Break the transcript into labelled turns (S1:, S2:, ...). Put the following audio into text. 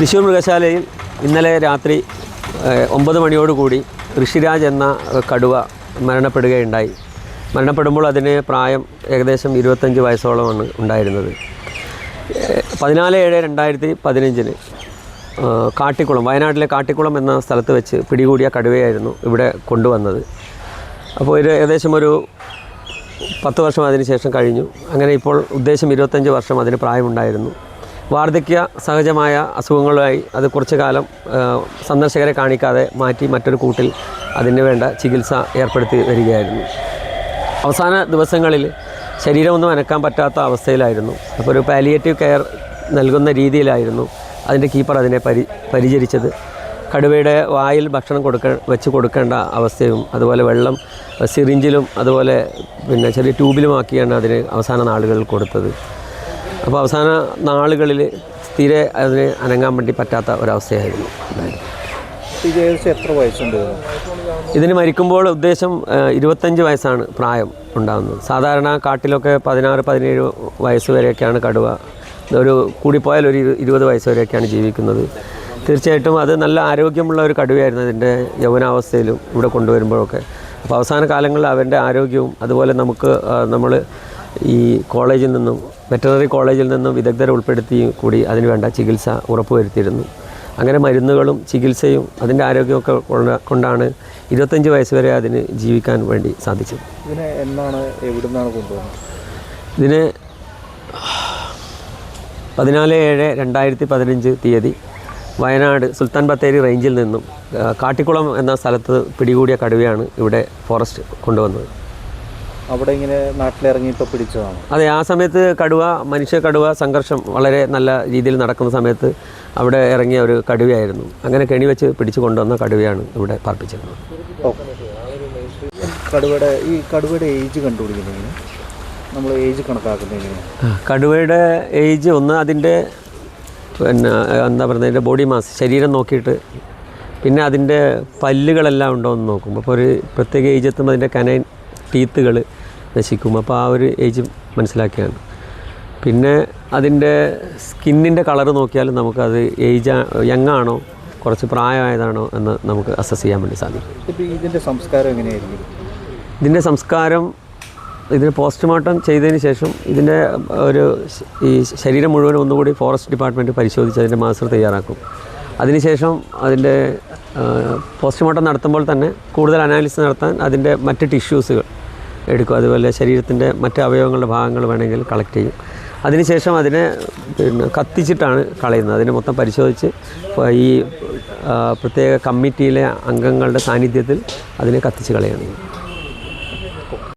S1: തൃശ്ശൂർ മൃഗശാലയിൽ ഇന്നലെ രാത്രി ഒമ്പത് മണിയോടുകൂടി ഋഷിരാജ് എന്ന കടുവ മരണപ്പെടുകയുണ്ടായി. മരണപ്പെടുമ്പോൾ അതിന് പ്രായം ഏകദേശം ഇരുപത്തഞ്ച് വയസ്സോളമാണ് ഉണ്ടായിരുന്നത്. പതിനാല് ഏഴ് രണ്ടായിരത്തി പതിനഞ്ചിന് കാട്ടിക്കുളം വയനാട്ടിലെ കാട്ടിക്കുളം എന്ന സ്ഥലത്ത് വെച്ച് പിടികൂടിയ കടുവയായിരുന്നു ഇവിടെ കൊണ്ടുവന്നത്. അപ്പോൾ ഒരു ഏകദേശം ഒരു പത്ത് വർഷം അതിന് ശേഷം കഴിഞ്ഞു. അങ്ങനെ ഇപ്പോൾ ഉദ്ദേശം ഇരുപത്തഞ്ച് വർഷം അതിന് പ്രായമുണ്ടായിരുന്നു. വാർദ്ധക്യ സഹജമായ അസുഖങ്ങളുമായി അത് കുറച്ചു കാലം സന്ദർശകരെ കാണിക്കാതെ മാറ്റി മറ്റൊരു കൂട്ടിൽ അതിന് വേണ്ട ചികിത്സ ഏർപ്പെടുത്തി വരികയായിരുന്നു. അവസാന ദിവസങ്ങളിൽ ശരീരമൊന്നും അനക്കാൻ പറ്റാത്ത അവസ്ഥയിലായിരുന്നു. അപ്പോൾ ഒരു പാലിയേറ്റീവ് കെയർ നൽകുന്ന രീതിയിലായിരുന്നു അതിന്റെ കീപ്പർ അതിനെ പരി പരിചരിച്ചത്. കടുവയുടെ വായിൽ ഭക്ഷണം കൊടുക്ക വെച്ച് കൊടുക്കേണ്ട അവസ്ഥയും അതുപോലെ വെള്ളം സിറിഞ്ചിലും അതുപോലെ പിന്നെ ചെറിയ ട്യൂബിലുമാക്കിയാണ് അതിന് അവസാന നാളുകളിൽ കൊടുത്തത്. അപ്പോൾ അവസാന നാളുകളിൽ തീരെ അതിന് അനങ്ങാൻ വേണ്ടി പറ്റാത്ത ഒരവസ്ഥയായിരുന്നു.
S2: എത്ര വയസ്സുണ്ട്? ഇതിന്?
S1: മരിക്കുമ്പോൾ ഉദ്ദേശം ഇരുപത്തഞ്ച് വയസ്സാണ് പ്രായം ഉണ്ടാകുന്നത് സാധാരണ കാട്ടിലൊക്കെ പതിനാറ് പതിനേഴ് വയസ്സ് വരെയൊക്കെയാണ് കടുവ. ഒരു കൂടിപ്പോയാൽ ഒരു ഇരു- ഇരുപത് വയസ്സ് വരെയൊക്കെയാണ് ജീവിക്കുന്നത്. തീർച്ചയായിട്ടും അത് നല്ല ആരോഗ്യമുള്ള ഒരു കടുവയായിരുന്നു അതിന്റെ യൗവനാവസ്ഥയിലും ഇവിടെ കൊണ്ടുവരുമ്പോഴൊക്കെ. അപ്പോൾ അവസാന കാലങ്ങളിൽ അവന്റെ ആരോഗ്യവും അതുപോലെ നമുക്ക് നമ്മൾ ഈ കോളേജിൽ നിന്നും വെറ്ററിനറി കോളേജിൽ നിന്നും വിദഗ്ധരെ ഉൾപ്പെടുത്തി കൂടി അതിന് വേണ്ട ചികിത്സ ഉറപ്പുവരുത്തിയിരുന്നു. അങ്ങനെ മരുന്നുകളും ചികിത്സയും അതിന്റെ ആരോഗ്യമൊക്കെ കൊണ്ടാണ് ഇരുപത്തഞ്ച് വയസ്സ് വരെ അതിന് ജീവിക്കാൻ വേണ്ടി സാധിച്ചത്.
S2: ഇതിനെ എന്നാണ് എവിടുന്നാണ് കൊണ്ടുപോകുന്നത്
S1: ഇതിന് പതിനാല് ഏഴ് രണ്ടായിരത്തി പതിനഞ്ച് തീയതി വയനാട് സുൽത്താൻ ബത്തേരി റേഞ്ചിൽ നിന്നും കാട്ടിക്കുളം എന്ന സ്ഥലത്ത് പിടികൂടിയ കടുവയാണ് ഇവിടെ ഫോറസ്റ്റ് കൊണ്ടുവന്നത്.
S2: അവിടെ ഇങ്ങനെ നാട്ടിലിറങ്ങി ഇപ്പൊ പിടിച്ചതാണ്.
S1: അതെ ആ സമയത്ത് കടുവ മനുഷ്യ കടുവ സംഘർഷം വളരെ നല്ല രീതിയിൽ നടക്കുന്ന സമയത്ത് അവിടെ ഇറങ്ങിയ ഒരു കടുവയായിരുന്നു. അങ്ങനെ കെണി വെച്ച് പിടിച്ചു കൊണ്ടുവന്ന കടുവയാണ് ഇവിടെ പാർപ്പിച്ചിരുന്നത്
S2: കടുവയുടെ ഈ കടുവയുടെ ഏജ് കണ്ടുപിടിക്കുന്നത് നമ്മൾ ഏജ് കണക്കാക്കുന്നത്
S1: കടുവയുടെ ഏജ് ഒന്ന് അതിന്റെ പിന്നെ എന്താ പറയുക അതിന്റെ ബോഡി മാസ് ശരീരം നോക്കിയിട്ട്. പിന്നെ അതിന്റെ പല്ലുകളെല്ലാം ഉണ്ടോ എന്ന് നോക്കുമ്പോൾ അപ്പോൾ ഒരു പ്രത്യേക ഏജ് എത്തുമ്പോൾ അതിന്റെ കനൈൻ ടീത്തുകൾ നശിക്കും അപ്പോൾ ആ ഒരു ഏജ് മനസ്സിലാക്കിയാണ്. പിന്നെ അതിന്റെ സ്കിന്നിന്റെ കളർ നോക്കിയാലും നമുക്കത് ഏജ് യങ് ആണോ കുറച്ച് പ്രായമായതാണോ എന്ന് നമുക്ക് അസസ് ചെയ്യാൻ വേണ്ടി സാധിക്കും.
S2: ഇതിന്റെ സംസ്കാരം എങ്ങനെയായിരിക്കും?
S1: ഇതിന്റെ സംസ്കാരം ഇതിന് പോസ്റ്റ്മോർട്ടം ചെയ്തതിന് ശേഷം ഇതിന്റെ ഒരു ഈ ശരീരം മുഴുവൻ ഒന്നുകൂടി ഫോറസ്റ്റ് ഡിപ്പാർട്ട്മെന്റ് പരിശോധിച്ച് അതിന്റെ മാസ്റ്റർ തയ്യാറാക്കും. അതിനുശേഷം അതിന്റെ പോസ്റ്റ്മോർട്ടം നടത്തുമ്പോൾ തന്നെ കൂടുതൽ അനാലിസിസ് നടത്താൻ അതിന്റെ മറ്റ് ടിഷ്യൂസുകൾ എടുക്കും. അതുപോലെ ശരീരത്തിന്റെ മറ്റ് അവയവങ്ങളുടെ ഭാഗങ്ങൾ വേണമെങ്കിൽ കളക്ട് ചെയ്യും. അതിനുശേഷം അതിനെ പിന്നെ കത്തിച്ചിട്ടാണ് കളയുന്നത്. അതിനെ മൊത്തം പരിശോധിച്ച് ഈ പ്രത്യേക കമ്മിറ്റിയിലെ അംഗങ്ങളുടെ സാന്നിധ്യത്തിൽ അതിനെ കത്തിച്ച് കളയാണ്